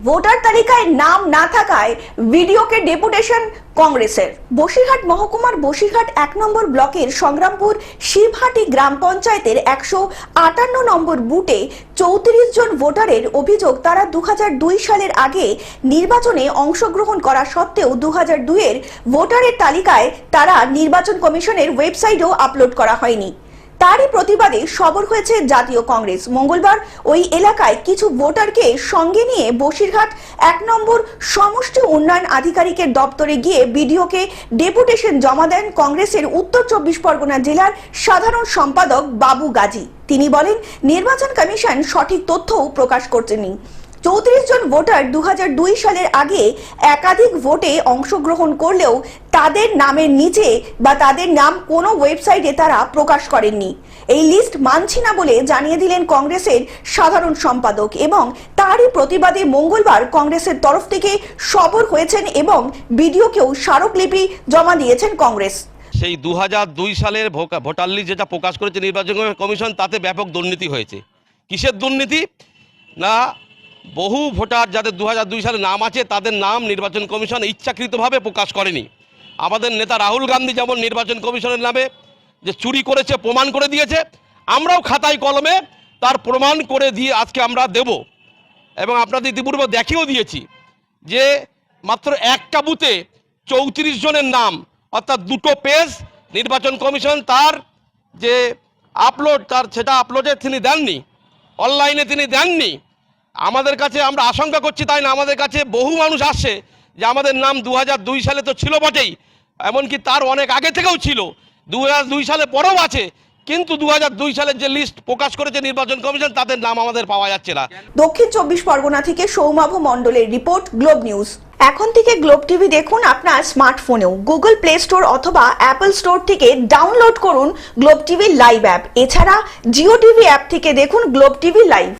Voter তালিকায় নাম না থাকায় ভিডিওকে ডেপুটেশন কংগ্রেসের। বসিরহাট মহকুমার বসিরহাট এক নম্বর ব্লকের সংগ্রামপুর শিবহাটি গ্রাম পঞ্চায়েতের একশো আটান্ন নম্বর বুটে চৌত্রিশ জন ভোটারের অভিযোগ তারা দু হাজার দুই সালের আগে নির্বাচনে অংশগ্রহণ করা সত্ত্বেও দু হাজার ভোটারের তালিকায় তারা নির্বাচন কমিশনের ওয়েবসাইটেও আপলোড করা হয়নি। তারই প্রতিবাদে সবর হয়েছে জাতীয় কংগ্রেস। মঙ্গলবার ওই এলাকায় কিছু ভোটারকে সঙ্গে নিয়ে বসিরহাট এক নম্বর সমষ্টি উন্নয়ন আধিকারিকের দপ্তরে গিয়ে বিডিওকে ডেপুটেশন জমা দেন কংগ্রেসের উত্তর চব্বিশ পরগনা জেলার সাধারণ সম্পাদক বাবু গাজী। তিনি বলেন, নির্বাচন কমিশন সঠিক তথ্যও প্রকাশ করছেনি চৌত্রিশ জন ভোটার দু হাজার দুই সালের আগে একাধিক ভোটে অংশগ্রহণ করলেও তাদের নামের নিচে বা তাদের নাম কোনো ওয়েবসাইটে তারা প্রকাশ করেননি। এই লিস্ট মানছি না বলে জানিয়ে দিলেন কংগ্রেসের সাধারণ সম্পাদক এবং তারই প্রতিবাদে মঙ্গলবার কংগ্রেসের তরফ থেকে সবর হয়েছেন এবং বিডিওকেও স্মারকলিপি জমা দিয়েছেন কংগ্রেস। সেই দু দুই সালের ভোটার লিস্ট যেটা প্রকাশ করেছে নির্বাচন কমিশন, তাতে ব্যাপক দুর্নীতি হয়েছে। কিসের দুর্নীতি? না বহু ভোটার যাদের দু সালে নাম আছে, তাদের নাম নির্বাচন কমিশন ইচ্ছাকৃতভাবে প্রকাশ করেনি। আমাদের নেতা রাহুল গান্ধী যেমন নির্বাচন কমিশনের নামে যে চুরি করেছে, প্রমাণ করে দিয়েছে, আমরাও খাতায় কলমে তার প্রমাণ করে দিয়ে আজকে আমরা দেব। এবং আপনাদের ইতিপূর্বে দেখিয়েও দিয়েছি যে মাত্র একটা বুথে চৌত্রিশ জনের নাম, অর্থাৎ দুটো পেজ নির্বাচন কমিশন তার যে আপলোড, তার সেটা আপলোডে তিনি দেননি, অনলাইনে তিনি দেননি। আমাদের কাছে আমরা আশঙ্কা করছি তাই না, আমাদের কাছে বহু মানুষ আসছে যে আমাদের নাম দু দুই সালে তো ছিল বটেই, এমনকি তার অনেক আগে থেকেও ছিল দু দুই সালে পরেও আছে, কিন্তু দু দুই সালের যে লিস্ট প্রকাশ করেছে নির্বাচন কমিশন, তাদের নাম আমাদের পাওয়া যাচ্ছে না। দক্ষিণ চব্বিশ পরগনা থেকে সৌমাভ মণ্ডলের রিপোর্ট, গ্লোব নিউজ। এখন থেকে গ্লোব টিভি দেখুন আপনার স্মার্টফোনেও। গুগল প্লে স্টোর অথবা অ্যাপল স্টোর থেকে ডাউনলোড করুন গ্লোব টিভি লাইভ অ্যাপ। এছাড়া জিও টিভি অ্যাপ থেকে দেখুন গ্লোব টিভি লাইভ।